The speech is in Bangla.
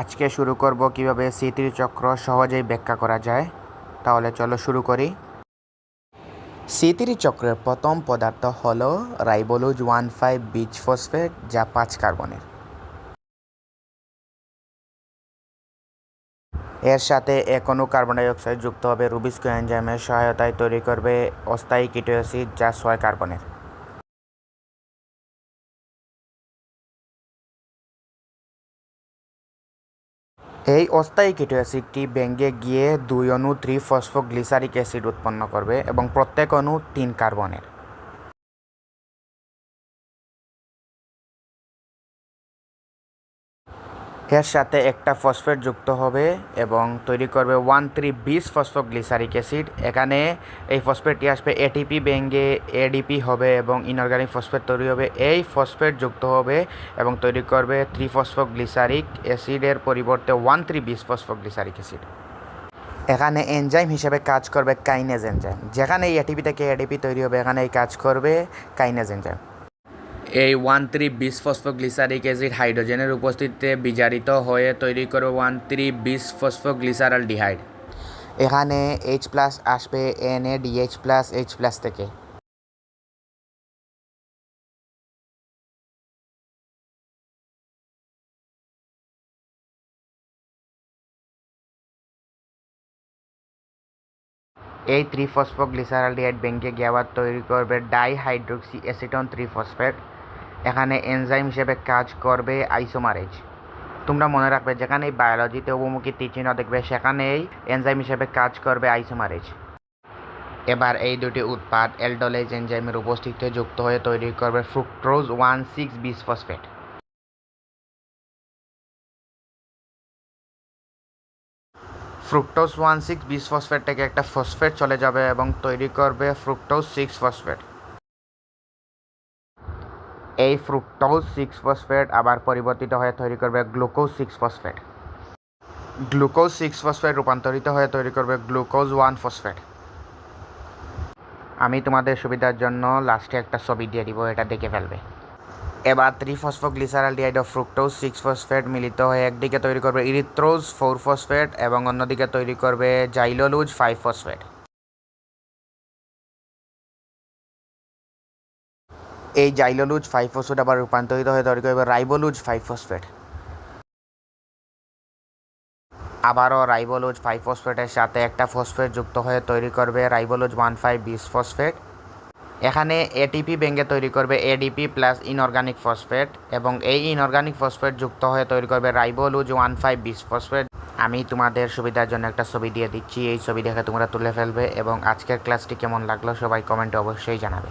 আজকে শুরু করব কীভাবে চক্র সহজেই ব্যাখ্যা করা যায়। তাহলে চলো শুরু করি। চক্রের প্রথম পদার্থ হল ribulose one five bis phosphate, যা পাঁচ কার্বনের। এর সাথে এখনও কার্বন ডাইঅক্সাইড যুক্ত হবে। রুবিস্কো এনজাইমের সহায়তায় তৈরি করবে অস্থায়ী কিটো অ্যাসিড যা ছয় কার্বনের। এই অস্থায়ী কিটো অ্যাসিডটি ব্যাঙ্গে গিয়ে দুই অণু থ্রি ফসফোগ্লিসারিক অ্যাসিড উৎপন্ন করবে এবং প্রত্যেক অণু তিন কার্বনের। এর সাথে একটা ফসফেট যুক্ত হবে এবং তৈরি করবে one three bis phosphoglyceric acid এখানে এই ফসফেটটি আসবে এটিপি ব্যাঙ্গে এডিপি হবে এবং ইনঅর্গানিক ফসফেট তৈরি হবে। এই ফসফেট যুক্ত হবে এবং তৈরি করবে থ্রি ফসফোগ্লিসারিক অ্যাসিডের পরিবর্তে one three bis phosphoglyceric acid এখানে এনজাইম হিসেবে কাজ করবে কাইনেজ এনজাইম যেখানে এই এটিপি থেকে এডিপি তৈরি হবে এখানে এই কাজ করবে কাইনেজ এনজাইম এই one three bis phosphoglyceric acid হাইড্রোজেনের উপস্থিতিতে বিজারিত হয়ে তৈরি করবে ওয়ান থ্রি বিশ ফসফোগ্লিসারাল ডিহাইড এখানে এইচ প্লাস আসবে N A DH plus H plus থেকে। এই থ্রি ফসফোগ্লিসারালডিহাইড ব্যাঙ্কে গিয়ে আবার তৈরি করবে ডাইহাইড্রোক্সি অ্যাসিটন থ্রি ফসফেট এখানে এনজাইম হিসেবে কাজ করবে আইসোমারেজ তোমরা মনে রাখবে যেখানে বায়োলজিতে অবমুখী তীরচিহ্ন দেখবে, সেখানেই এনজাইম হিসেবে কাজ করবে আইসোমারেজ এবার এই দুটি উৎপাদ এলডোলেজ এনজাইমের উপস্থিতিতে যুক্ত হয়ে তৈরি করবে fructose one six bis phosphate fructose one six bis phosphate থেকে একটা ফসফেট চলে যাবে এবং তৈরি করবে ফ্রুক্টোজ সিক্স ফসফেট এই ফ্রুক্টোজ সিক্স ফসফেট আবার পরিবর্তিত হয়ে তৈরি করবে glucose six phosphate glucose six phosphate রূপান্তরিত হয়ে তৈরি করবে গ্লুকোজ ওয়ান ফসফেট আমি তোমাদের সুবিধার জন্য লাস্টে একটা ছবি দিয়ে দিব, এটা দেখে ফেলবে। এবার three phosphoglyceraldehyde of fructose six phosphate মিলিত হয়ে একদিকে তৈরি করবে ইরিথ্রোজ ফোর ফসফেট এবং অন্যদিকে তৈরি করবে জাইলোলুজ ফাইভ ফসফেট এই জাইলোলুজ ফাইভ ফসফেট আবার রূপান্তরিত হয়ে তৈরি করবে রাইবোলুজ ফাইভ ফসফেট আবারও রাইবোলুজ ফাইভ ফসফেটের সাথে একটা ফসফেট যুক্ত হয়ে তৈরি করবে ribulose one five bis phosphate. এখানে এটিপি ব্যাঙ্গে তৈরি করবে এডিপি প্লাস ইনঅর্গানিক ফসফেট এবং এই ইনঅর্গানিক ফসফেট যুক্ত হয়ে তৈরি করবে ribulose one five bis phosphate. আমি তোমাদের সুবিধার জন্য একটা ছবি দিয়ে দিচ্ছি, এই ছবি দেখে তোমরা তুলে ফেলবে এবং আজকের ক্লাসটি কেমন লাগল সবাই কমেন্টে অবশ্যই জানাবে।